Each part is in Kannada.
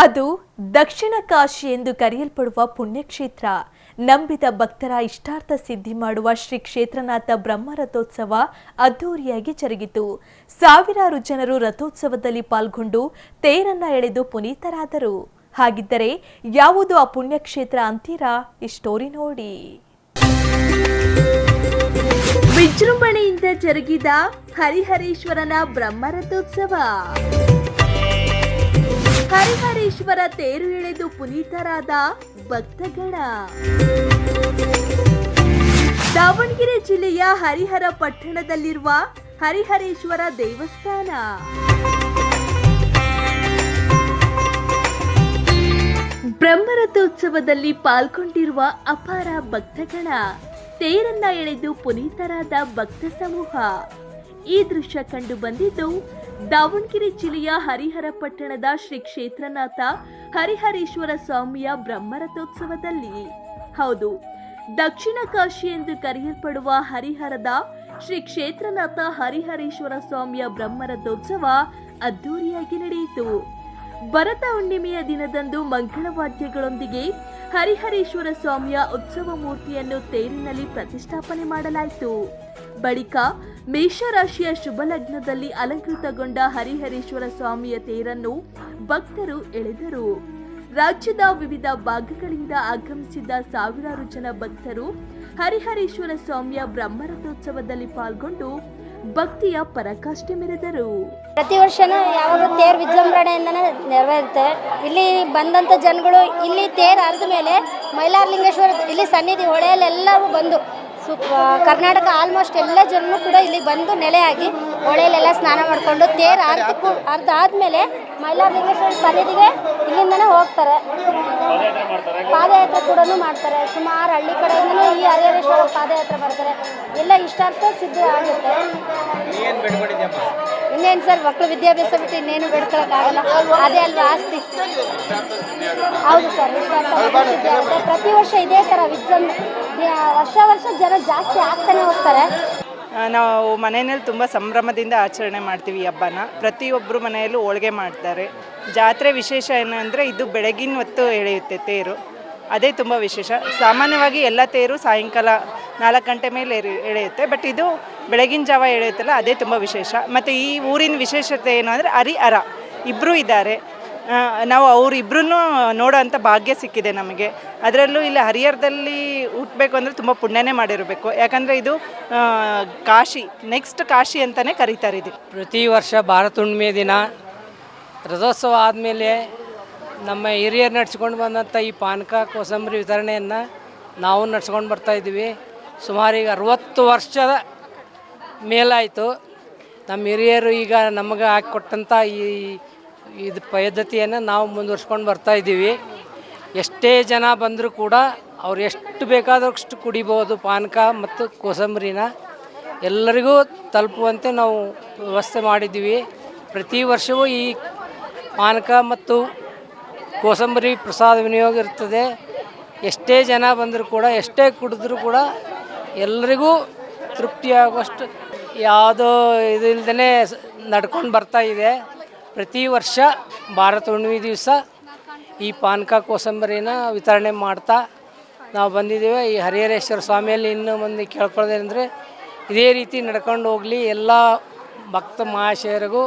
ಅದು ದಕ್ಷಿಣ ಕಾಶಿ ಎಂದು ಕರೆಯಲ್ಪಡುವ ಪುಣ್ಯಕ್ಷೇತ್ರ. ನಂಬಿದ ಭಕ್ತರ ಇಷ್ಟಾರ್ಥ ಸಿದ್ಧಿ ಮಾಡುವ ಶ್ರೀ ಕ್ಷೇತ್ರನಾಥ ಬ್ರಹ್ಮ ರಥೋತ್ಸವ ಅದ್ದೂರಿಯಾಗಿ ಜರುಗಿತು. ಸಾವಿರಾರು ಜನರು ರಥೋತ್ಸವದಲ್ಲಿ ಪಾಲ್ಗೊಂಡು ತೇರನ್ನ ಎಳೆದು ಪುನೀತರಾದರು. ಹಾಗಿದ್ದರೆ ಯಾವುದು ಆ ಪುಣ್ಯಕ್ಷೇತ್ರ ಅಂತೀರಾ? ಈ ಸ್ಟೋರಿ ನೋಡಿ. ವಿಜೃಂಭಣೆಯಿಂದ ಜರುಗಿದ ಹರಿಹರೇಶ್ವರನ ಬ್ರಹ್ಮರಥೋತ್ಸವ. ಹರಿಹರೇಶ್ವರ ತೇರು ಎಳೆದು ಪುನೀತರಾದ ಭಕ್ತಗಣ. ದಾವಣಗೆರೆ ಜಿಲ್ಲೆಯ ಹರಿಹರ ಪಟ್ಟಣದಲ್ಲಿರುವ ಹರಿಹರೇಶ್ವರ ದೇವಸ್ಥಾನ. ಬ್ರಹ್ಮರಥೋತ್ಸವದಲ್ಲಿ ಪಾಲ್ಗೊಂಡಿರುವ ಅಪಾರ ಭಕ್ತಗಣ, ತೇರನ್ನ ಎಳೆದು ಪುನೀತರಾದ ಭಕ್ತ ಸಮೂಹ. ಈ ದೃಶ್ಯ ಕಂಡು ಬಂದಿದ್ದು ದಾವಣಗೆರೆ ಜಿಲ್ಲೆಯ ಹರಿಹರ ಪಟ್ಟಣದ ಶ್ರೀ ಕ್ಷೇತ್ರನಾಥ ಹರಿಹರೇಶ್ವರ ಸ್ವಾಮಿಯ ಬ್ರಹ್ಮರಥೋತ್ಸವದಲ್ಲಿ. ಹೌದು, ದಕ್ಷಿಣ ಕಾಶಿ ಎಂದು ಕರೆಯಲ್ಪಡುವ ಹರಿಹರದ ಶ್ರೀ ಕ್ಷೇತ್ರನಾಥ ಹರಿಹರೇಶ್ವರ ಸ್ವಾಮಿಯ ಬ್ರಹ್ಮರಥೋತ್ಸವ ಅದ್ದೂರಿಯಾಗಿ ನಡೆಯಿತು. ಭರತ ಹುಣ್ಣಿಮೆಯ ದಿನದಂದು ಮಂಗಳವಾದ್ಯಗಳೊಂದಿಗೆ ಹರಿಹರೇಶ್ವರ ಸ್ವಾಮಿಯ ಉತ್ಸವ ಮೂರ್ತಿಯನ್ನು ತೇರಿನಲ್ಲಿ ಪ್ರತಿಷ್ಠಾಪನೆ ಮಾಡಲಾಯಿತು. ಬಳಿಕ ಮೇಷರಾಶಿಯ ಶುಭ ಲಗ್ನದಲ್ಲಿ ಅಲಂಕೃತಗೊಂಡ ಹರಿಹರೇಶ್ವರ ಸ್ವಾಮಿಯ ತೇರನ್ನು ಭಕ್ತರು ಎಳೆದರು. ರಾಜ್ಯದ ವಿವಿಧ ಭಾಗಗಳಿಂದ ಆಗಮಿಸಿದ್ದ ಸಾವಿರಾರು ಜನ ಭಕ್ತರು ಹರಿಹರೇಶ್ವರ ಸ್ವಾಮಿಯ ಬ್ರಹ್ಮರಥೋತ್ಸವದಲ್ಲಿ ಪಾಲ್ಗೊಂಡು ಭಕ್ತಿಯ ಪರಾಕಾಷ್ಠೆ ಮೆರೆದರು. ಪ್ರತಿ ವರ್ಷನೂ ಯಾವಾಗ ತೇರ್ ವಿಜೃಂಭಣೆಯಿಂದನೇ ನೆರವೇರುತ್ತೆ. ಇಲ್ಲಿ ಬಂದಂಥ ಜನಗಳು ಇಲ್ಲಿ ತೇರ್ ಅರ್ದ ಮೇಲೆ ಮೈಲಾರಲಿಂಗೇಶ್ವರ ಇಲ್ಲಿ ಸನ್ನಿಧಿ ಹೊಳೆಯಲ್ಲೆಲ್ಲರೂ ಬಂದು ಸು ಕರ್ನಾಟಕ ಆಲ್ಮೋಸ್ಟ್ ಎಲ್ಲ ಜನರು ಕೂಡ ಇಲ್ಲಿ ಬಂದು ನೆಲೆಯಾಗಿ ಹೊಳೆಯಲ್ಲೆಲ್ಲ ಸ್ನಾನ ಮಾಡಿಕೊಂಡು ತೇರು ಅರ್ಧ ಅರ್ಧ ಆದಮೇಲೆ ಮೈಲಾರಲಿಂಗೇಶ್ವರ ಸನ್ನಿಧಿಗೆ ಇಲ್ಲಿಂದನೇ ಹೋಗ್ತಾರೆ. ಪಾದಯಾತ್ರೆ ಕೂಡ ಮಾಡ್ತಾರೆ. ಸುಮಾರು ಹಳ್ಳಿ ಕಡೆಯಿಂದ ಈ ಹರಿಹರೇಶ್ವರ ಪಾದಯಾತ್ರೆ ಬರ್ತಾರೆ ಎಲ್ಲ ಇಷ್ಟಾರ್ಥ ಸಿದ್ಧ ಆಗುತ್ತೆ. ಇನ್ನೇನು ಸರ್ ಮಕ್ಕಳು ವಿದ್ಯಾಭ್ಯಾಸ ಬಿಟ್ಟು ಇನ್ನೇನು ಬೇಡ್ಕೊಳಕ್ಕಾಗಲ್ಲ. ಅದೇ ಅಲ್ವಾ ಆಸ್ತಿ? ಹೌದು ಸರ್ ಇಷ್ಟಾರ್ಥ. ಪ್ರತಿ ವರ್ಷ ಇದೇ ಥರ ವಿಜೃಂಭ ವರ್ಷ ವರ್ಷ ಜನ ಜಾಸ್ತಿ ಆಗ್ತಾನೆ ಹೋಗ್ತಾರೆ. ನಾವು ಮನೆಯಲ್ಲಿ ತುಂಬ ಸಂಭ್ರಮದಿಂದ ಆಚರಣೆ ಮಾಡ್ತೀವಿ ಹಬ್ಬನ. ಪ್ರತಿಯೊಬ್ಬರು ಮನೆಯಲ್ಲೂ ಹೋಳಿಗೆ ಮಾಡ್ತಾರೆ. ಜಾತ್ರೆ ವಿಶೇಷ ಏನು ಅಂದರೆ ಇದು ಬೆಳಗಿನ ಹೊತ್ತು ಎಳೆಯುತ್ತೆ ತೇರು. ಅದೇ ತುಂಬ ವಿಶೇಷ. ಸಾಮಾನ್ಯವಾಗಿ ಎಲ್ಲ ತೇರು ಸಾಯಂಕಾಲ ನಾಲ್ಕು ಗಂಟೆ ಮೇಲೆ ಎಳೆಯುತ್ತೆ. ಬಟ್ ಇದು ಬೆಳಗಿನ ಜಾವ ಎಳೆಯುತ್ತಲ್ಲ, ಅದೇ ತುಂಬ ವಿಶೇಷ. ಮತ್ತು ಈ ಊರಿನ ವಿಶೇಷತೆ ಏನು ಅಂದರೆ ಹರಿಹರ ಇಬ್ಬರೂ ಇದ್ದಾರೆ. ನಾವು ಅವರಿಬ್ಬರೂ ನೋಡೋ ಅಂಥ ಭಾಗ್ಯ ಸಿಕ್ಕಿದೆ ನಮಗೆ. ಅದರಲ್ಲೂ ಇಲ್ಲಿ ಹರಿಹರದಲ್ಲಿ ಹುಟ್ಟಬೇಕು ಅಂದರೆ ತುಂಬ ಪುಣ್ಯನೇ ಮಾಡಿರಬೇಕು. ಯಾಕಂದರೆ ಇದು ಕಾಶಿ ನೆಕ್ಸ್ಟ್ ಕಾಶಿ ಅಂತಲೇ ಕರೀತಾರೆ ಇದು. ಪ್ರತಿ ವರ್ಷ ಭಾರತ ಹುಣ್ಣಿಮೆ ದಿನ, ರಥೋತ್ಸವ ಆದಮೇಲೆ ನಮ್ಮ ಹಿರಿಯರು ನಡೆಸ್ಕೊಂಡು ಬಂದಂಥ ಈ ಪಾನಕ ಕೋಸಂಬರಿ ವಿತರಣೆಯನ್ನು ನಾವು ನಡ್ಸ್ಕೊಂಡು ಬರ್ತಾಯಿದ್ದೀವಿ ಸುಮಾರು ಈಗ ಅರುವತ್ತು ವರ್ಷದ ಮೇಲಾಯಿತು. ನಮ್ಮ ಹಿರಿಯರು ಈಗ ನಮಗೆ ಹಾಕಿಕೊಟ್ಟಂಥ ಈ ಇದು ಪದ್ಧತಿಯನ್ನು ನಾವು ಮುಂದುವರ್ಸ್ಕೊಂಡು ಬರ್ತಾ ಇದ್ದೀವಿ. ಎಷ್ಟೇ ಜನ ಬಂದರೂ ಕೂಡ ಅವ್ರು ಎಷ್ಟು ಬೇಕಾದಷ್ಟು ಕುಡಿಬೋದು ಪಾನಕ ಮತ್ತು ಕೋಸಂಬರಿನ ಎಲ್ಲರಿಗೂ ತಲುಪುವಂತೆ ನಾವು ವ್ಯವಸ್ಥೆ ಮಾಡಿದ್ದೀವಿ. ಪ್ರತಿ ವರ್ಷವೂ ಈ ಪಾನಕ ಮತ್ತು ಕೋಸಂಬರಿ ಪ್ರಸಾದ ವಿನಿಯೋಗ ಇರ್ತದೆ. ಎಷ್ಟೇ ಜನ ಬಂದರೂ ಕೂಡ, ಎಷ್ಟೇ ಕುಡಿದ್ರೂ ಕೂಡ ಎಲ್ಲರಿಗೂ ತೃಪ್ತಿಯಾಗುವಷ್ಟು ಯಾವುದೋ ಇದಿಲ್ದೇ ಇಲ್ದೇ ನಡ್ಕೊಂಡು ಬರ್ತಾ ಇದೆ. ಪ್ರತಿ ವರ್ಷ ಭಾರತ ಹುಣ್ಣಿಮೆ ದಿವಸ ಈ ಪಾನಕ ಕೋಸಂಬರಿನ ವಿತರಣೆ ಮಾಡ್ತಾ ನಾವು ಬಂದಿದ್ದೇವೆ. ಈ ಹರಿಹರೇಶ್ವರ ಸ್ವಾಮಿಯಲ್ಲಿ ಇನ್ನೂ ಮುಂದೆ ಕೇಳ್ಕೊಳ್ಳೋದೇನೆಂದರೆ ಇದೇ ರೀತಿ ನಡ್ಕೊಂಡು ಹೋಗಲಿ, ಎಲ್ಲ ಭಕ್ತ ಮಹಾಶಯರಿಗೂ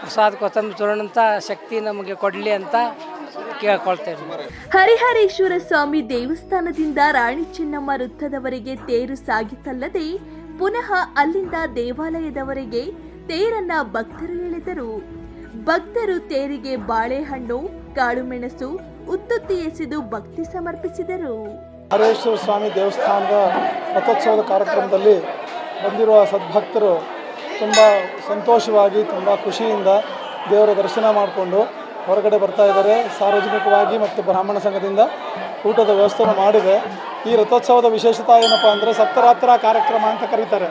ಪ್ರಸಾದ ಕೊತ್ತಂಬರಿ ತೋರಣಂಥ ಶಕ್ತಿ ನಮಗೆ ಕೊಡಲಿ ಅಂತ ಕೇಳ್ಕೊಳ್ತೇವೆ ಹರಿಹರೇಶ್ವರ ಸ್ವಾಮಿ ದೇವಸ್ಥಾನದಿಂದ ರಾಣಿ ಚೆನ್ನಮ್ಮ ವೃತ್ತದವರೆಗೆ ತೇರು ಸಾಗಿತಲ್ಲದೆ ಪುನಃ ಅಲ್ಲಿಂದ ದೇವಾಲಯದವರೆಗೆ ತೇರನ್ನ ಭಕ್ತರು ಎಳೆದರು. ಭಕ್ತರು ತೇರಿಗೆ ಬಾಳೆಹಣ್ಣು, ಕಾಳುಮೆಣಸು, ಉತ್ತುತ್ತಿ ಎಸೆದು ಭಕ್ತಿ ಸಮರ್ಪಿಸಿದರು. ಹರೇಶ್ವರ ಸ್ವಾಮಿ ದೇವಸ್ಥಾನದ ರಥೋತ್ಸವದ ಕಾರ್ಯಕ್ರಮದಲ್ಲಿ ಬಂದಿರುವ ಸದ್ಭಕ್ತರು ತುಂಬ ಸಂತೋಷವಾಗಿ, ತುಂಬ ಖುಷಿಯಿಂದ ದೇವರ ದರ್ಶನ ಮಾಡಿಕೊಂಡು ಹೊರಗಡೆ ಬರ್ತಾ ಇದ್ದಾರೆ. ಸಾರ್ವಜನಿಕವಾಗಿ ಮತ್ತು ಬ್ರಾಹ್ಮಣ ಸಂಘದಿಂದ ಊಟದ ವ್ಯವಸ್ಥೆಯನ್ನು ಮಾಡಿದೆ. ಈ ರಥೋತ್ಸವದ ವಿಶೇಷತೆ ಏನಪ್ಪ ಅಂದರೆ ಸಪ್ತರಾತ್ರ ಕಾರ್ಯಕ್ರಮ ಅಂತ ಕರೀತಾರೆ.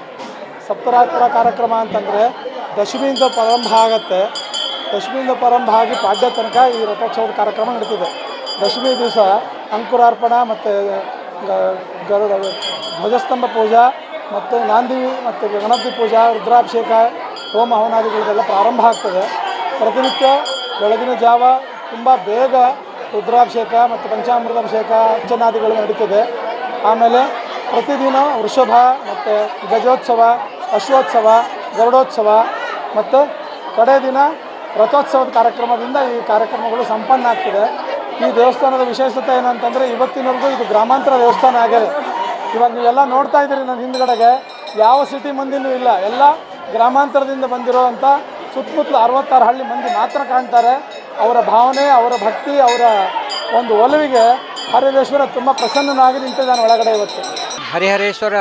ಸಪ್ತರಾತ್ರ ಕಾರ್ಯಕ್ರಮ ಅಂತಂದರೆ ದಶಮಿಯಿಂದ ಪ್ರಾರಂಭ ಆಗತ್ತೆ. ದಶಮಿಯಿಂದ ಪ್ರಾರಂಭ ಆಗಿ ಪಾಡ್ಯ ತನಕ ಈ ರಥೋತ್ಸವದ ಕಾರ್ಯಕ್ರಮ ನಡೀತಿದೆ. ದಶಮಿ ದಿವಸ ಅಂಕುರಾರ್ಪಣ ಮತ್ತು ಧ್ವಜಸ್ತಂಭ ಪೂಜಾ ಮತ್ತು ನಾಂದಿ ಮತ್ತು ಗಣಪತಿ ಪೂಜಾ, ರುದ್ರಾಭಿಷೇಕ, ಹೋಮ ಹವನಾದಿಗಳಿಗೆಲ್ಲ ಪ್ರಾರಂಭ ಆಗ್ತದೆ. ಪ್ರತಿನಿತ್ಯ ಬೆಳಗಿನ ಜಾವ ತುಂಬ ಬೇಗ ರುದ್ರಾಭಿಷೇಕ ಮತ್ತು ಪಂಚಾಮೃತಾಭಿಷೇಕ, ಅರ್ಚನಾದಿಗಳು ನಡೀತದೆ. ಆಮೇಲೆ ಪ್ರತಿದಿನ ವೃಷಭ ಮತ್ತು ಗಜೋತ್ಸವ, ಅಶ್ವೋತ್ಸವ, ಗರುಡೋತ್ಸವ ಮತ್ತು ಕಡೆ ದಿನ ರಥೋತ್ಸವದ ಕಾರ್ಯಕ್ರಮದಿಂದ ಈ ಕಾರ್ಯಕ್ರಮಗಳು ಸಂಪನ್ನ ಆಗ್ತಿದೆ. ಈ ದೇವಸ್ಥಾನದ ವಿಶೇಷತೆ ಏನಂತಂದರೆ ಇವತ್ತಿನವರೆಗೂ ಇದು ಗ್ರಾಮಾಂತರ ದೇವಸ್ಥಾನ ಆಗಿದೆ. ಇವಾಗ ನೀವೆಲ್ಲ ನೋಡ್ತಾ ಇದ್ದೀರಿ ನನ್ನ ಹಿಂದ್ಗಡೆಗೆ. ಯಾವ ಸಿಟಿ ಮಂದಿನೂ ಇಲ್ಲ. ಎಲ್ಲ ಗ್ರಾಮಾಂತರದಿಂದ ಬಂದಿರೋವಂಥ ಸುತ್ತಮುತ್ತಲು ಅರವತ್ತಾರು ಹಳ್ಳಿ ಮಂದಿ ಮಾತ್ರ ಕಾಣ್ತಾರೆ. ಅವರ ಭಾವನೆ, ಅವರ ಭಕ್ತಿ, ಅವರ ಒಂದು ಒಲವಿಗೆ ಹರಿಹರೇಶ್ವರ ತುಂಬ ಪ್ರಸನ್ನನಾಗಿ ನಿಂತಿದ್ದಾನೆ ಒಳಗಡೆ ಇವತ್ತು. ಹರಿಹರೇಶ್ವರ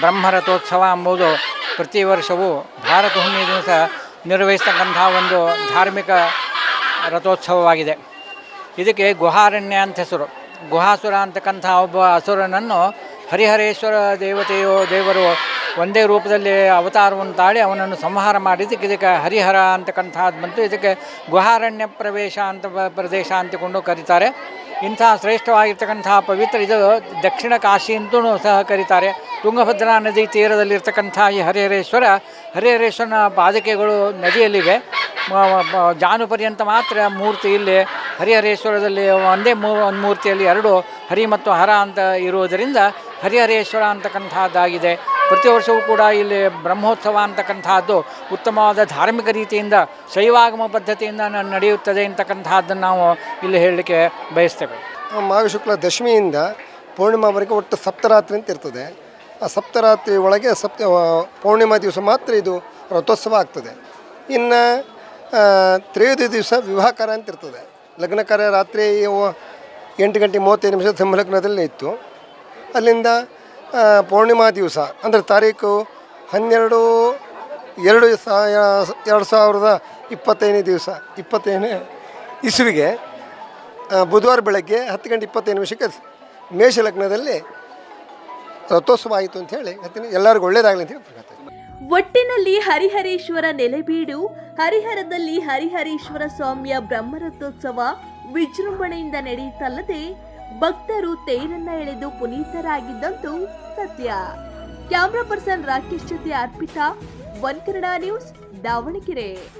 ಬ್ರಹ್ಮರಥೋತ್ಸವ ಎಂಬುದು ಪ್ರತಿ ವರ್ಷವೂ ಭಾರತ ಹುಣ್ಣಿಮೆ ದಿವಸ ನಿರ್ವಹಿಸ್ತಕ್ಕಂಥ ಒಂದು ಧಾರ್ಮಿಕ ರಥೋತ್ಸವವಾಗಿದೆ. ಇದಕ್ಕೆ ಗುಹಾರಣ್ಯ ಅಂತ ಹೆಸರು. ಗುಹಾಸುರ ಅಂತಕ್ಕಂಥ ಒಬ್ಬ ಅಸುರನನ್ನು ಹರಿಹರೇಶ್ವರ ದೇವತೆಯೋ, ದೇವರು ಒಂದೇ ರೂಪದಲ್ಲಿ ಅವತಾರವನ್ನು ತಾಳಿ ಅವನನ್ನು ಸಂಹಾರ ಮಾಡಿದ್ದಕ್ಕೆ ಇದಕ್ಕೆ ಹರಿಹರ ಅಂತಕ್ಕಂಥದ್ದು ಬಂತು. ಇದಕ್ಕೆ ಗುಹಾರಣ್ಯ ಪ್ರವೇಶ ಅಂತ ಪ್ರದೇಶ ಅಂತಕೊಂಡು ಕರೀತಾರೆ. ಇಂಥ ಶ್ರೇಷ್ಠವಾಗಿರ್ತಕ್ಕಂಥ ಪವಿತ್ರ ಇದು ದಕ್ಷಿಣ ಕಾಶಿ ಅಂತೂ ಸಹ ಕರೀತಾರೆ. ತುಂಗಭದ್ರಾ ನದಿ ತೀರದಲ್ಲಿರ್ತಕ್ಕಂಥ ಈ ಹರಿಹರೇಶ್ವರ, ಹರಿಹರೇಶ್ವರನ ಪಾದಕೆಗಳು ನದಿಯಲ್ಲಿವೆ. ಜಾನು ಪರ್ಯಂತ ಮಾತ್ರ ಮೂರ್ತಿ ಇಲ್ಲಿ ಹರಿಹರೇಶ್ವರದಲ್ಲಿ, ಒಂದೇ ಮೂ, ಒಂದು ಮೂರ್ತಿಯಲ್ಲಿ ಎರಡು ಹರಿ ಮತ್ತು ಹರ ಅಂತ ಇರುವುದರಿಂದ ಹರಿಹರೇಶ್ವರ ಅಂತಕ್ಕಂಥದ್ದಾಗಿದೆ. ಪ್ರತಿ ವರ್ಷವೂ ಕೂಡ ಇಲ್ಲಿ ಬ್ರಹ್ಮೋತ್ಸವ ಅಂತಕ್ಕಂಥದ್ದು ಉತ್ತಮವಾದ ಧಾರ್ಮಿಕ ರೀತಿಯಿಂದ, ಶೈವಾಗಮ ಪದ್ಧತಿಯಿಂದ ನಡೆಯುತ್ತದೆ ಅಂತಕ್ಕಂಥದ್ದನ್ನು ನಾವು ಇಲ್ಲಿ ಹೇಳಲಿಕ್ಕೆ ಬಯಸ್ತೇವೆ. ಮಾಘ ಶುಕ್ಲ ದಶಮಿಯಿಂದ ಪೂರ್ಣಿಮಾವರೆಗೆ ಒಟ್ಟು ಸಪ್ತರಾತ್ರಿ ಅಂತ ಇರ್ತದೆ. ಆ ಸಪ್ತರಾತ್ರಿ ಒಳಗೆ ಸಪ್ತ ಪೌರ್ಣಿಮಾ ದಿವಸ ಮಾತ್ರ ಇದು ರಥೋತ್ಸವ ಆಗ್ತದೆ. ಇನ್ನು ತ್ರಯೋದಿ ದಿವಸ ವಿವಾಹಕಾರ ಅಂತ ಇರ್ತದೆ. ಲಗ್ನಕಾರ ರಾತ್ರಿ ಒ- ಎಂಟು ಗಂಟೆ ಮೂವತ್ತೈದು ನಿಮಿಷ ಸಂಲಗ್ನದಲ್ಲಿ ಇತ್ತು. ಅಲ್ಲಿಂದ ಪೌರ್ಣಿಮಾ ಪೂರ್ಣಿಮಾ ದಿವಸ, ಅಂದರೆ ತಾರೀಕು ಹನ್ನೆರಡು, ಎರಡು ಸಾ ಎರಡು ಸಾವಿರದ ಇಪ್ಪತ್ತೈದನೇ ದಿವಸ, ಇಪ್ಪತ್ತೈದನೇ ಇಸುವಿಗೆ ಬುಧವಾರ ಬೆಳಗ್ಗೆ ಹತ್ತು ಗಂಟೆ ಇಪ್ಪತ್ತೈದು ನಿಮಿಷಕ್ಕೆ ಮೇಷ ಲಗ್ನದಲ್ಲಿ ರಥೋತ್ಸವ ಆಯಿತು ಅಂತ ಹೇಳಿ ಎಲ್ಲರಿಗೂ ಒಳ್ಳೇದಾಗಲಿ ಅಂತ ಹೇಳಿ. ಒಟ್ಟಿನಲ್ಲಿ ಹರಿಹರೇಶ್ವರ ನೆಲೆಬೀಡು, ಹರಿಹರದಲ್ಲಿ ಹರಿಹರೇಶ್ವರ ಸ್ವಾಮಿಯ ಬ್ರಹ್ಮರಥೋತ್ಸವ ವಿಜೃಂಭಣೆಯಿಂದ ನಡೆಯುತ್ತಲ್ಲದೆ ಭಕ್ತರು ತೇರನ್ನ ಎಳೆದು ಪುನೀತರಾಗಿದ್ದಂತೂ ಸತ್ಯ. ಕ್ಯಾಮ್ರಾ ಪರ್ಸನ್ ರಾಕೇಶ್ ಜೊತೆ ಅರ್ಪಿತಾ ಒನ್ ಕನ್ನಡ ನ್ಯೂಸ್ ದಾವಣಗೆರೆ.